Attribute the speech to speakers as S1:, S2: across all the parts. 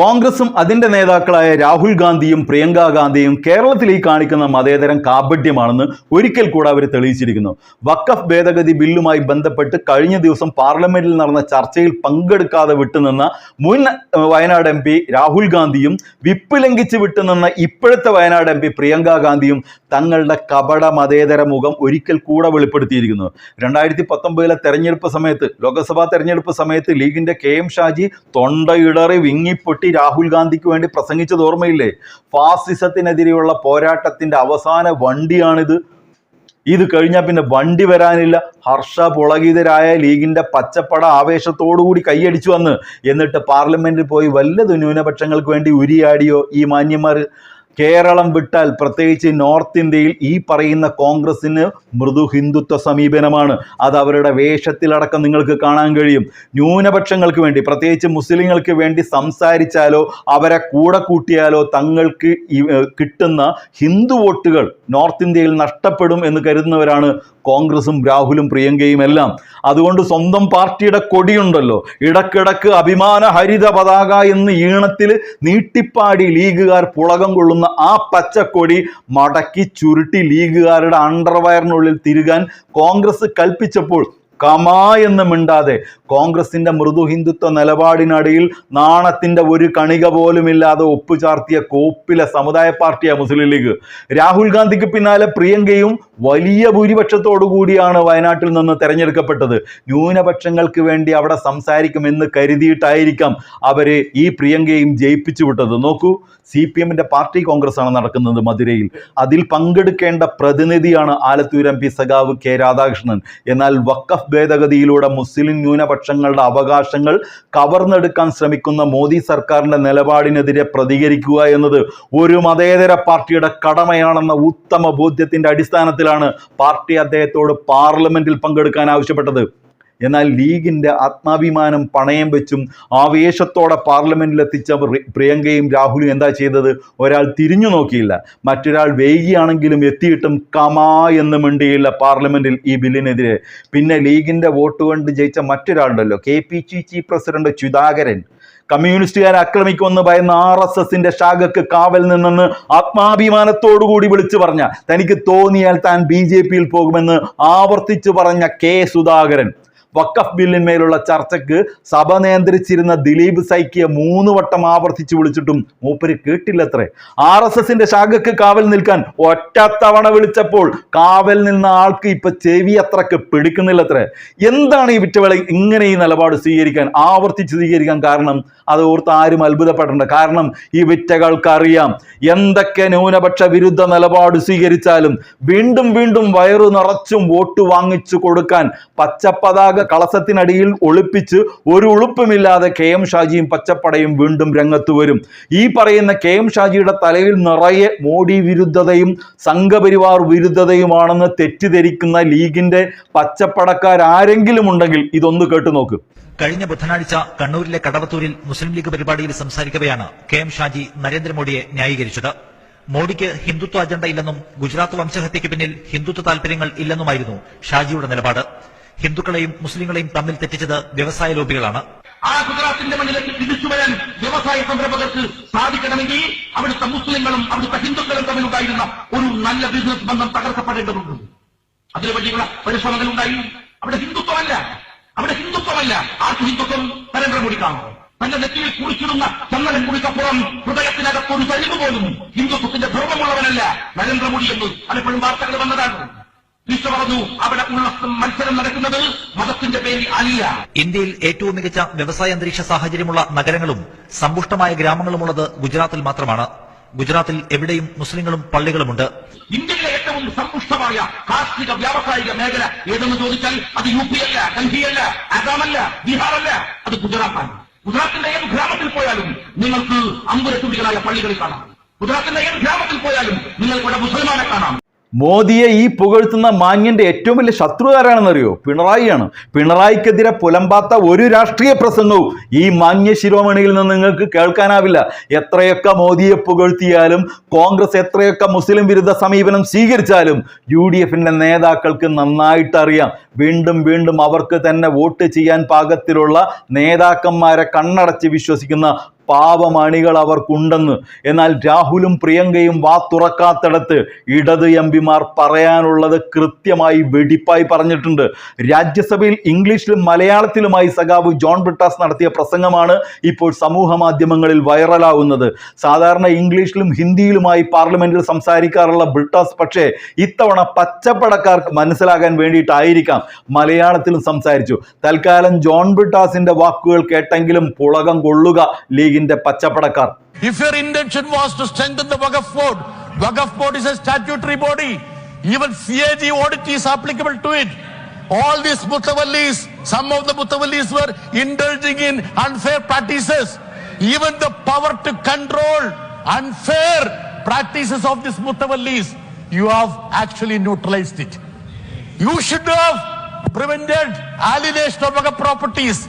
S1: കോൺഗ്രസും അതിന്റെ നേതാക്കളായ രാഹുൽ ഗാന്ധിയും പ്രിയങ്ക ഗാന്ധിയും കേരളത്തിൽ ഈ കാണിക്കുന്ന മതേതരം കാപട്യമാണെന്ന് ഒരിക്കൽ കൂടെ അവർ തെളിയിച്ചിരിക്കുന്നു. വക്കഫ് ഭേദഗതി ബില്ലുമായി ബന്ധപ്പെട്ട് കഴിഞ്ഞ ദിവസം പാർലമെന്റിൽ നടന്ന ചർച്ചയിൽ പങ്കെടുക്കാതെ വിട്ടുനിന്ന മുൻ വയനാട് എം രാഹുൽ ഗാന്ധിയും വിപ്പ് ലംഘിച്ച് വിട്ടുനിന്ന ഇപ്പോഴത്തെ വയനാട് എം പ്രിയങ്ക ഗാന്ധിയും തങ്ങളുടെ കപട മതേതര മുഖം ഒരിക്കൽ കൂടെ വെളിപ്പെടുത്തിയിരിക്കുന്നു. രണ്ടായിരത്തി പത്തൊമ്പതിലെ തെരഞ്ഞെടുപ്പ് സമയത്ത് ലോക്സഭാ തെരഞ്ഞെടുപ്പ് സമയത്ത് ലീഗിന്റെ കെ എം ഷാജി തൊണ്ടയിടറി വിങ്ങിപ്പൊട്ടി രാഹുൽ ഗാന്ധിക്ക് വേണ്ടി പ്രസംഗിച്ചത് ഓർമ്മയില്ലേ? ഫാസിസത്തിനെതിരെയുള്ള പോരാട്ടത്തിന്റെ അവസാന വണ്ടിയാണിത്. ഇത് കഴിഞ്ഞാൽ പിന്നെ വണ്ടി വരാനില്ല. ഹർഷ പുളകിതരായ ലീഗിന്റെ പച്ചപ്പട ആവേശത്തോടുകൂടി കൈയടിച്ചു വന്ന്. എന്നിട്ട് പാർലമെന്റിൽ പോയി വല്ലത് ന്യൂനപക്ഷങ്ങൾക്ക് വേണ്ടി ഉരിയാടിയോ ഈ മാന്യന്മാർ കേരളം വിട്ടാൽ പ്രത്യേകിച്ച് നോർത്ത് ഇന്ത്യയിൽ ഈ പറയുന്ന കോൺഗ്രസിന് മൃദു ഹിന്ദുത്വ സമീപനമാണ്. അത് അവരുടെ വേഷത്തിലടക്കം നിങ്ങൾക്ക് കാണാൻ കഴിയും. ന്യൂനപക്ഷങ്ങൾക്ക് വേണ്ടി പ്രത്യേകിച്ച് മുസ്ലിങ്ങൾക്ക് വേണ്ടി സംസാരിച്ചാലോ അവരെ കൂടെ കൂട്ടിയാലോ തങ്ങൾക്ക് കിട്ടുന്ന ഹിന്ദു വോട്ടുകൾ നോർത്ത് ഇന്ത്യയിൽ നഷ്ടപ്പെടും എന്ന് കരുതുന്നവരാണ് കോൺഗ്രസും രാഹുലും പ്രിയങ്കയും എല്ലാം. അതുകൊണ്ട് സ്വന്തം പാർട്ടിയുടെ കൊടിയുണ്ടല്ലോ. ഇടക്കിടക്ക് അഭിമാന ഹരിത പതാക എന്ന് ഈണത്തിൽ നീട്ടിപ്പാടി ലീഗുകാർ പുളകം കൊള്ളുന്ന ആ പച്ചക്കൊടി മടക്കി ചുരുട്ടി ലീഗുകാരുടെ അണ്ടർവയറിനുള്ളിൽ തിരുകാൻ കോൺഗ്രസ് കൽപ്പിച്ചപ്പോൾ കമാ എന്ന് മിണ്ടാതെ കോൺഗ്രസിന്റെ മൃദു ഹിന്ദുത്വ നിലപാടിനടിയിൽ നാണത്തിന്റെ ഒരു കണിക പോലുമില്ലാതെ ഒപ്പുചാർത്തിയ കോപ്പിലെ സമുദായ പാർട്ടിയാണ് മുസ്ലിം ലീഗ്. രാഹുൽ ഗാന്ധിക്ക് പിന്നാലെ പ്രിയങ്കയും വലിയ ഭൂരിപക്ഷത്തോടു കൂടിയാണ് വയനാട്ടിൽ നിന്ന് തെരഞ്ഞെടുക്കപ്പെട്ടത്. ന്യൂനപക്ഷങ്ങൾക്ക് വേണ്ടി അവിടെ സംസാരിക്കുമെന്ന് കരുതിയിട്ടായിരിക്കാം അവർ ഈ പ്രിയങ്കയും ജയിപ്പിച്ചു വിട്ടത്. നോക്കൂ സി പി എമ്മിന്റെ പാർട്ടി കോൺഗ്രസ് ആണ് നടക്കുന്നത് മധുരയിൽ. അതിൽ പങ്കെടുക്കേണ്ട പ്രതിനിധിയാണ് ആലത്തൂർ എം പി സഖാവ് കെ രാധാകൃഷ്ണൻ. എന്നാൽ വക്കഫ് ഭേദഗതിയിലൂടെ മുസ്ലിം ന്യൂനപക്ഷങ്ങളുടെ അവകാശങ്ങൾ കവർന്നെടുക്കാൻ ശ്രമിക്കുന്ന മോദി സർക്കാരിന്റെ നിലപാടിനെതിരെ പ്രതികരിക്കുക എന്നത് ഒരു മതേതര പാർട്ടിയുടെ കടമയാണെന്ന ഉത്തമ ബോധ്യത്തിന്റെ അടിസ്ഥാനത്തിലാണ് പാർട്ടി അദ്ദേഹത്തോട് പാർലമെന്റിൽ പങ്കെടുക്കാൻ ആവശ്യപ്പെട്ടത്. എന്നാൽ ലീഗിന്റെ ആത്മാഭിമാനം പണയം വെച്ചും ആവേശത്തോടെ പാർലമെന്റിൽ എത്തിച്ച പ്രിയങ്കയും രാഹുലും എന്താ ചെയ്തത്? ഒരാൾ തിരിഞ്ഞു നോക്കിയില്ല. മറ്റൊരാൾ വൈകിയാണെങ്കിലും എത്തിയിട്ടും കമാ എന്ന് മിണ്ടിയില്ല പാർലമെന്റിൽ ഈ ബില്ലിനെതിരെ. പിന്നെ ലീഗിന്റെ വോട്ട് കൊണ്ട് ജയിച്ച മറ്റൊരാളുണ്ടല്ലോ K P C C president Sudhakaran കമ്മ്യൂണിസ്റ്റുകാരെ ആക്രമിക്കുമെന്ന് ഭയന്ന ആർ എസ് എസിന്റെ ശാഖക്ക് കാവൽ നിന്നെന്ന് ആത്മാഭിമാനത്തോടുകൂടി വിളിച്ചു പറഞ്ഞ തനിക്ക് തോന്നിയാൽ താൻ ബി ജെ പിയിൽ പോകുമെന്ന് ആവർത്തിച്ചു പറഞ്ഞ കെ സുധാകരൻ. വക്കഫ് ബില്ലിന്മേലുള്ള ചർച്ചയ്ക്ക് സഭ നിയന്ത്രിച്ചിരുന്ന ദിലീപ് സൈക്കിയെ മൂന്ന് വട്ടം ആവർത്തിച്ചു വിളിച്ചിട്ടും മൂപ്പര് കേട്ടില്ലത്രേ. ആർ എസ് എസിന്റെ ശാഖക്ക് കാവൽ നിൽക്കാൻ ഒറ്റത്തവണ വിളിച്ചപ്പോൾ കാവൽ നിന്ന ആൾക്ക് ഇപ്പൊ ചെവി അത്രയ്ക്ക് പിടിക്കുന്നില്ലത്രേ. എന്താണ് ഈ വിറ്റവേള ഇങ്ങനെ ഈ നിലപാട് സ്വീകരിക്കാൻ ആവർത്തിച്ച് സ്വീകരിക്കാൻ കാരണം? അത് ഓർത്ത് ആരും അത്ഭുതപ്പെടേണ്ട. കാരണം ഈ വിറ്റകൾക്കറിയാം എന്തൊക്കെ ന്യൂനപക്ഷ വിരുദ്ധ നിലപാട് സ്വീകരിച്ചാലും വീണ്ടും വീണ്ടും വയറു നിറച്ചും വോട്ട് വാങ്ങിച്ചു കൊടുക്കാൻ പച്ചപ്പതാക കളസത്തിനടിയിൽ ഒളിപ്പിച്ച് ഒരു ഉളുപ്പുമില്ലാതെ കെ എം ഷാജിയും പച്ചപ്പടയും വീണ്ടും രംഗത്ത് വരും. ഈ പറയുന്ന കെ എം ഷാജിയുടെ തലയിൽ നിറയെ മോഡി വിരുദ്ധതയും സംഘപരിവാർ വിരുദ്ധതയുമാണെന്ന് തെറ്റിദ്ധരിക്കുന്ന ലീഗിന്റെ പച്ചപ്പടക്കാരാരെങ്കിലും ഉണ്ടെങ്കിൽ ഇതൊന്ന് കേട്ടു നോക്ക്.
S2: കഴിഞ്ഞ ബുധനാഴ്ച കണ്ണൂരിലെ കടവത്തൂരിൽ മുസ്ലിം ലീഗ് പരിപാടിയിൽ സംസാരിക്കവെയാണ് കെ എം ഷാജി നരേന്ദ്രമോദിയെ ന്യായീകരിച്ചത്. മോഡിക്ക് ഹിന്ദുത്വ അജണ്ട ഇല്ലെന്നും ഗുജറാത്ത് വംശഹത്യയ്ക്ക് പിന്നിൽ ഹിന്ദുത്വ താൽപര്യങ്ങൾ ഇല്ലെന്നുമായിരുന്നു ഷാജിയുടെ നിലപാട്. ഹിന്ദുക്കളെയും മുസ്ലിങ്ങളെയും തമ്മിൽ തെറ്റിച്ചത് വ്യവസായ ലോബികളാണ്.
S3: ആ ഗുജറാത്തിന്റെ മണ്ണിലേക്ക് തിരിച്ചു വരാൻ വ്യവസായ സംരംഭകർക്ക് സാധിക്കണമെങ്കിൽ അവിടുത്തെ മുസ്ലിങ്ങളും അവിടുത്തെ ഹിന്ദുക്കളും തമ്മിലുണ്ടായിരുന്ന ഒരു നല്ല ബിസിനസ് ബന്ധം തകർക്കപ്പെടേണ്ടതുണ്ട്. അതിനു വേണ്ടിയുള്ള പരിശ്രമങ്ങൾ ഉണ്ടായി. അവിടെ ഹിന്ദുത്വമല്ല. അവിടെ ഹിന്ദുത്വമല്ല. ആർക്ക് ഹിന്ദുത്വം? നരേന്ദ്രമോദിക്കാണോ. തന്റെ നെറ്റിയിൽ കുറിച്ചിടുന്ന ചന്ദനം കുറിക്കപ്പുറം ഹൃദയത്തിനകത്തൊരു കഴിവ് പോലും ഹിന്ദുത്വത്തിന്റെ ധർമ്മമുള്ളവനല്ല നരേന്ദ്രമോദി എന്ന് പലപ്പോഴും വാർത്തകൾ വന്നതാണ്. ഈശോ പറഞ്ഞു അവിടെ ഉള്ള മത്സരം നടക്കുന്നത് മതത്തിന്റെ പേരിൽ അല്ല
S2: ഇന്ത്യയിൽ ഏറ്റവും മികച്ച വ്യവസായ അന്തരീക്ഷ സാഹചര്യമുള്ള നഗരങ്ങളും സമ്പുഷ്ടമായ ഗ്രാമങ്ങളുമുള്ളത് ഗുജറാത്തിൽ മാത്രമാണ്. ഗുജറാത്തിൽ എവിടെയും മുസ്ലിങ്ങളും പള്ളികളുമുണ്ട്.
S3: ഇന്ത്യയിലെ ഏറ്റവും സമ്പുഷ്ടമായ കാർഷിക വ്യാവസായിക മേഖല ഏതെന്ന് ചോദിച്ചാൽ അത് യു പി അല്ല ഡൽഹിയല്ല അസാമല്ല ബീഹാറല്ല അത് ഗുജറാത്താണ്. ഗുജറാത്തിന്റെ ഏത് ഗ്രാമത്തിൽ പോയാലും നിങ്ങൾക്ക് അമ്പുരത്തുടികളായ പള്ളികളിൽ കാണാം. ഗുജറാത്തിന്റെ ഏത് ഗ്രാമത്തിൽ പോയാലും നിങ്ങൾക്ക് ഇവിടെ മുസൽമാനെ കാണാം
S1: മോദിയെ ഈ പുകഴ്ത്തുന്ന മാന്യന്റെ ഏറ്റവും വലിയ ശത്രു ആരാണെന്നറിയോ പിണറായിയാണ്. പിണറായിക്കെതിരെ പുലമ്പാത്ത ഒരു രാഷ്ട്രീയ പ്രസംഗവും ഈ മാന്യ ശിരോമണിയിൽ നിന്ന് നിങ്ങൾക്ക് കേൾക്കാനാവില്ല. എത്രയൊക്കെ മോദിയെ പുകഴ്ത്തിയാലും കോൺഗ്രസ് എത്രയൊക്കെ മുസ്ലിം വിരുദ്ധ സമീപനം സ്വീകരിച്ചാലും യു ഡി എഫിന്റെ നേതാക്കൾക്ക് നന്നായിട്ട് അറിയാം വീണ്ടും വീണ്ടും അവർക്ക് തന്നെ വോട്ട് ചെയ്യാൻ പാകത്തിലുള്ള നേതാക്കന്മാരെ കണ്ണടച്ച് വിശ്വസിക്കുന്ന പാവമണികൾ അവർക്കുണ്ടെന്ന്. എന്നാൽ രാഹുലും പ്രിയങ്കയും വാ തുറക്കാത്തിടത്ത് ഇടത് എം പിമാർ പറയാനുള്ളത് കൃത്യമായി വെടിപ്പായി പറഞ്ഞിട്ടുണ്ട്. രാജ്യസഭയിൽ ഇംഗ്ലീഷിലും മലയാളത്തിലുമായി സഖാവ് ജോൺ ബ്രിട്ടാസ് നടത്തിയ പ്രസംഗമാണ് ഇപ്പോൾ സമൂഹ മാധ്യമങ്ങളിൽ വൈറലാവുന്നത്. സാധാരണ ഇംഗ്ലീഷിലും ഹിന്ദിയിലുമായി പാർലമെന്റിൽ സംസാരിക്കാറുള്ള ബ്രിട്ടാസ് പക്ഷേ ഇത്തവണ പച്ചപ്പടക്കാർക്ക് മനസ്സിലാകാൻ വേണ്ടിയിട്ടായിരിക്കാം മലയാളത്തിലും സംസാരിച്ചു. തൽക്കാലം ജോൺ ബ്രിട്ടാസിന്റെ വാക്കുകൾ കേട്ടെങ്കിലും പുളകം കൊള്ളുക ലീഗിന്റെ പച്ചപ്പടക്കാർ
S4: If your intention was to strengthen the Waqf board, Waqf board is a statutory body. Even CAG audit is applicable to it. All these mutawallis, some of the mutawallis were indulging in unfair practices. Even the power to control unfair practices of these mutawallis, you have actually neutralized it. You should have prevented alienation of properties.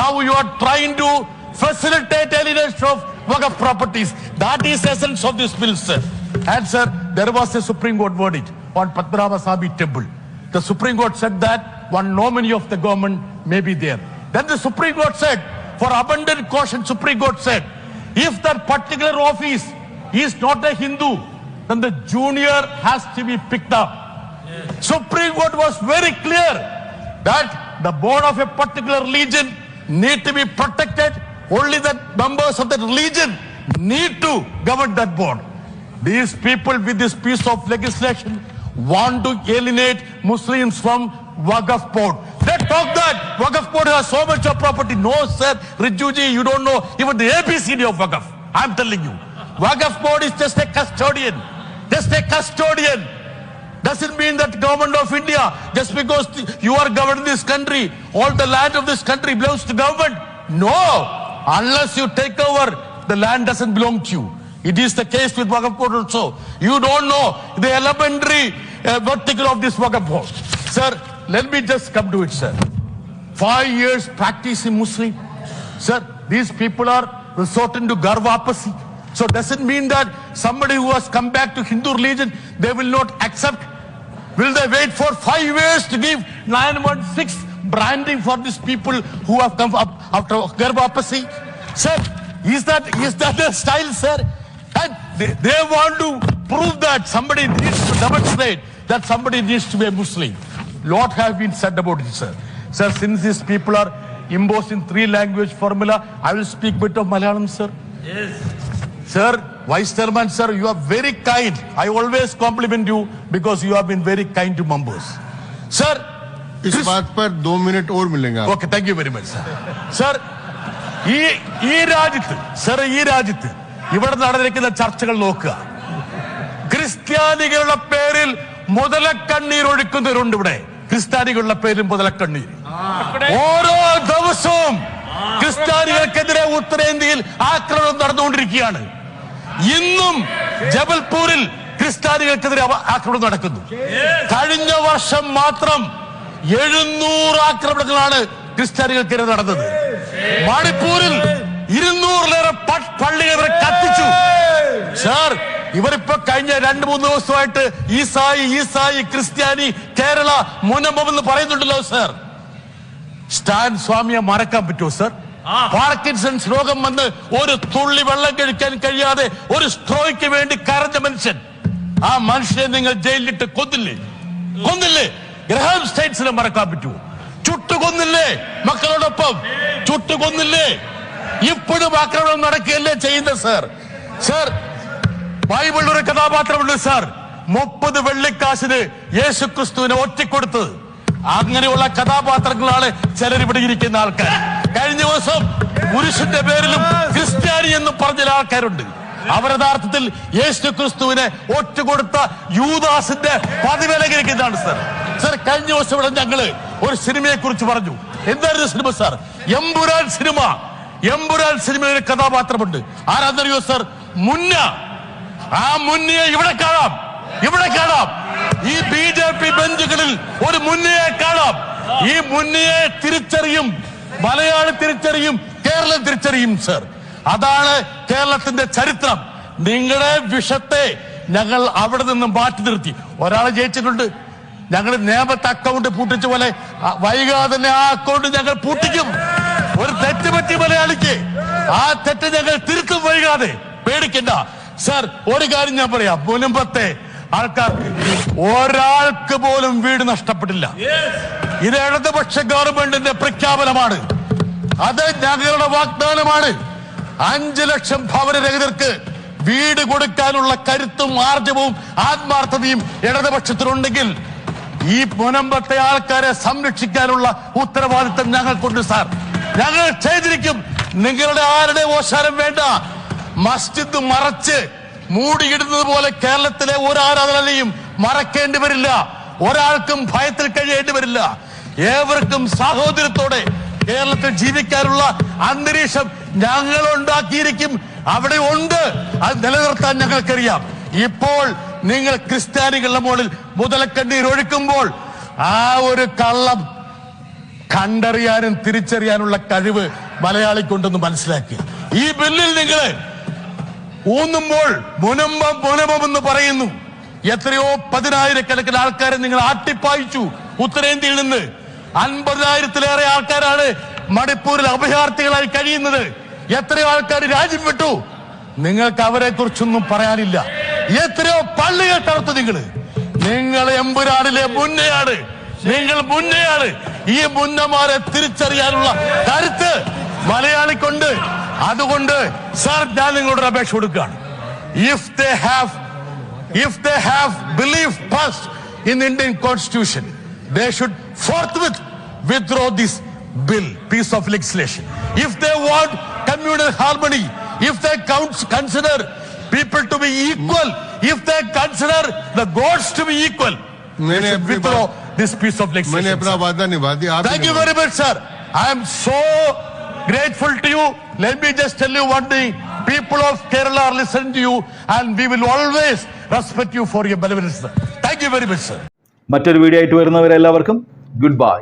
S4: Now you are trying to facilitate alienation of Waqf properties. That is essence of this bill, sir. And sir, there was a Supreme Court verdict on Padmanabha Swami temple. The Supreme Court said that one nominee of the government may be there. Then the Supreme Court said, for abundant caution, Supreme Court said, if that particular office is not a Hindu, then the junior has to be picked up. Supreme Court was very clear that the board of a particular religion need to be protected. Only the members of that religion need to govern that board. These people with this piece of legislation want to alienate Muslims from Waqf board. They talk that Waqf board has so much of property. No, sir, Rijuji, you don't know even the ABCD of Waqf. I'm telling you. Waqf board is just a custodian. Just a custodian. Doesn't mean that government of India, just because you are governing this country, all the land of this country belongs to government. No, unless you take over, the land doesn't belong to you. It is the case with Waqf board also. You don't know the elementary uh, vertical of this Waqf board. Sir, let me just come to it, sir. Five years practicing Muslim. Sir, these people are resorting to Garvapasi. So does it mean that somebody who has come back to Hindu religion, they will not accept? Will they wait for five years to give 916 branding for these people who have come up after Garvapasi? Sir, is that is that the style, sir? And they, they want to prove that somebody needs to demonstrate that somebody needs to be a Muslim. Lot have been said about it, sir. Sir, since these people are imposing three language formula, I will speak bit of Malayalam, sir. Yes. Sir, Vice Chairman, sir, you are very kind. I always compliment you because you have been very kind to members. Sir,
S5: इस
S4: Chris-
S5: बात पर दो minute और मिलेंगे आपको।
S4: Okay thank you very much sir sir ഈ ഈ രാജ്യത്ത് സർ ഈ രാജ്യത്ത് ഇവിടെ നടന്നിരിക്കുന്ന ചർച്ചകൾ നോക്കുക ക്രിസ്ത്യാനികളുടെ പേരിൽ മുതലക്കണ്ണീർ ഒഴുക്കുന്നവരുണ്ട് ഇവിടെ ക്രിസ്ത്യാനികളുടെ പേരിൽ മുതലക്കണ്ണീർ ഓരോ ദിവസവും ക്രിസ്ത്യാനികൾക്കെതിരെ ഉത്തരേന്ത്യയിൽ ആക്രമണം നടന്നുകൊണ്ടിരിക്കുകയാണ് ഇന്നും ജബൽപൂരിൽ ക്രിസ്ത്യാനികൾക്കെതിരെ അവ- ആക്രമണം നടക്കുന്നു കഴിഞ്ഞ വർഷം മാത്രം എഴുന്നൂറ് ആക്രമണങ്ങളാണ് ക്രിസ്ത്യാനികൾക്കെതിരെ നടന്നത്. മണിപ്പൂരിൽ ഇരുന്നൂറിലേറെ പ- പള്ളികൾ ഇവരെ കത്തിച്ചു. സാർ ഇവരിപ്പോ കഴിഞ്ഞ രണ്ട് മൂന്ന് ദിവസമായിട്ട് ഈസായി ഈസായി ക്രിസ്ത്യാനി കേരള മുനമ്പം എന്ന് പറയുന്നുണ്ടല്ലോ സാർ. സ്റ്റാൻ സ്വാമിയെ മറക്കാൻ പറ്റുമോ സർ? പാർക്കിൻസൺസ് രോഗം വന്ന് ഒരു തുള്ളി വെള്ളം കഴിക്കാൻ കഴിയാതെ ഒരു സ്ട്രോയ്ക്ക് വേണ്ടി കരഞ്ഞ മനുഷ്യൻ. ആ മനുഷ്യനെ നിങ്ങൾ ജയിലിലിട്ട് കൊന്നില്ലേ? കൊന്നില്ലേ? ഗ്രഹാം സ്റ്റേറ്റ്സിനെ മറക്കാൻ പറ്റുമോ? ചുട്ടുകൊന്നില്ലേ മക്കളോടൊപ്പം? ചുട്ടുകൊന്നില്ലേ? ഇപ്പോഴും ആക്രമണം നടക്കുകയല്ലേ ചെയ്യുന്നത് സർ? സർ ബൈബിൾ ഒരു കഥാപാത്രമുണ്ട് സർ. മുപ്പത് വെള്ളിക്കാശിന് യേശു ക്രിസ്തുവിനെ ഒറ്റിക്കൊടുത്തത്. അങ്ങനെയുള്ള കഥാപാത്രങ്ങളാണ് ചിലർ ഇവിടെ ഇരിക്കുന്ന ആൾക്കാർ. കഴിഞ്ഞ ദിവസം പുരുഷന്റെ പേരിലും ക്രിസ്ത്യാനി എന്ന് പറഞ്ഞ ആൾക്കാരുണ്ട്. അവർ യഥാർത്ഥത്തിൽ യേശു ക്രിസ്തുവിനെ ഒറ്റുകൊടുത്ത യൂദാസിന്റെ പതിവിലകരിക്കുന്നതാണ് സാർ. സാർ കഴിഞ്ഞ ദിവസം ഇവിടെ ഞങ്ങൾ ഒരു സിനിമയെ കുറിച്ച് പറഞ്ഞു. എന്തായിരുന്നു cinema sir Empuraan cinema. Empuraan സിനിമയിലെ കഥാപാത്രമുണ്ട്. ആരാന്നറിയോ സാർ മുന്ന. ആ മുന്നയെ ഇവിടെ കാണാം. ഇവിടെ കാണാം. ഈ ബി ജെ പി ബെഞ്ചുകളിൽ ഒരു മുന്നയെ കാണാം. ഈ മുന്നയെ തിരിച്ചറിയും. മലയാളി തിരിച്ചറിയും. കേരളം തിരിച്ചറിയും സർ അതാണ് കേരളത്തിന്റെ ചരിത്രം. നിങ്ങളുടെ വിഷത്തെ ഞങ്ങൾ അവിടെ നിന്ന് മാറ്റി നിർത്തി. ഒരാളെ ജയിച്ചിട്ടുണ്ട്. ഞങ്ങൾ നിയമത്തെ അക്കൗണ്ട് പൂട്ടിച്ച പോലെ വൈകാതെ തന്നെ ആ അക്കൗണ്ട് ഞങ്ങൾ പൂട്ടിക്കും. ഒരു തെറ്റ് പറ്റി മലയാളിക്ക്. ആ തെറ്റ് ഞങ്ങൾ തിരുത്തും വൈകാതെ. പേടിക്കണ്ട. സർ ഒരു കാര്യം ഞാൻ പറയാം. മുനമ്പത്തെ ആൾക്കാർക്ക് ഒരാൾക്ക് പോലും വീട് നഷ്ടപ്പെട്ടില്ല. ഇത് ഇടതുപക്ഷ ഗവൺമെന്റിന്റെ പ്രഖ്യാപനമാണ്. അത് ഞങ്ങളുടെ വാഗ്ദാനമാണ്. അഞ്ചു ലക്ഷം ഭവനരഹിതർക്ക് വീട് കൊടുക്കാനുള്ള കരുത്തും ആർജവും ആത്മാർത്ഥതയും ഇടതുപക്ഷത്തിനുണ്ടെങ്കിൽ ഈ മുനമ്പത്തെ ആൾക്കാരെ സംരക്ഷിക്കാനുള്ള ഉത്തരവാദിത്തം ഞങ്ങൾക്കുണ്ട് സാർ. ഞങ്ങൾ ചെയ്തിരിക്കും. നിങ്ങളുടെ ആരുടെ ഓശാരം വേണ്ട. മസ്ജിദ് മറച്ച് മൂടിയിടുന്നത് പോലെ കേരളത്തിലെ ഒരു മറക്കേണ്ടി വരില്ല. ഒരാൾക്കും ഭയത്തിൽ കഴിയേണ്ടി വരില്ല. ഏവർക്കും സാഹോദര്യത്തോടെ കേരളത്തിൽ ജീവിക്കാനുള്ള അന്തരീക്ഷം ഞങ്ങൾ ഉണ്ടാക്കിയിരിക്കും അവിടെ ഉണ്ട്. അത് നിലനിർത്താൻ ഞങ്ങൾക്കറിയാം. ഇപ്പോൾ നിങ്ങൾ ക്രിസ്ത്യാനികളുടെ മുകളിൽ മുതലക്കണ്ണീർ ഒഴുക്കുമ്പോൾ ആ ഒരു കള്ളം കണ്ടറിയാനും തിരിച്ചറിയാനുള്ള കഴിവ് മലയാളിക്കുണ്ടെന്ന് മനസ്സിലാക്കി. ഈ ബില്ലിൽ നിങ്ങൾ ഊന്നുമ്പോൾ മുനമ്പം മുനമ്പം എന്ന് പറയുന്നു. എത്രയോ പതിനായിരക്കണക്കിന് ആൾക്കാരെ നിങ്ങൾ ആട്ടിപ്പായിച്ചു ഉത്തരേന്ത്യയിൽ നിന്ന്. അൻപതിനായിരത്തിലേറെ ആൾക്കാരാണ് മണിപ്പൂരിൽ അഭയാർത്ഥികളായി കഴിയുന്നത്. എത്രയോ ആൾക്കാർ രാജ്യം വിട്ടു. നിങ്ങൾക്ക് അവരെ കുറിച്ചൊന്നും പറയാനില്ല. എത്രയോ പള്ളി കെട്ടർത്ത് നിങ്ങൾ നിങ്ങൾ എമ്പുരാടിലെ മുന്നയാണ് നിങ്ങൾ മുന്നയാണ് ഈ മുന്നമാരെ തിരിച്ചറിയാനുള്ള കരുത്ത് മലയാളിക്കൊണ്ട്. അതുകൊണ്ട് സാർ ഞാൻ നിങ്ങളുടെ അപേക്ഷ കൊടുക്കുകയാണ്. If they have if they have believe first in Indian constitution they should forthwith withdraw this bill piece of legislation if they want communal harmony if they consider people to be equal, if they consider the gods to be equal, they
S5: मैंने
S4: should
S5: अपनी
S4: withdraw
S5: बात-
S4: this piece of
S5: मैंने
S4: legislation.
S5: अपना
S4: sir.
S5: वादा निभा दिया आप ही
S4: Thank you
S5: निभाओ।
S4: very much, sir. I am so grateful to you. Let me just tell you one thing. People of Kerala are listening to you and we will always respect you for your benevolence. sir. Thank you very much, sir.
S1: മറ്റൊരു video ആയിട്ട് വരുന്നവരെല്ലാവർക്കും good bye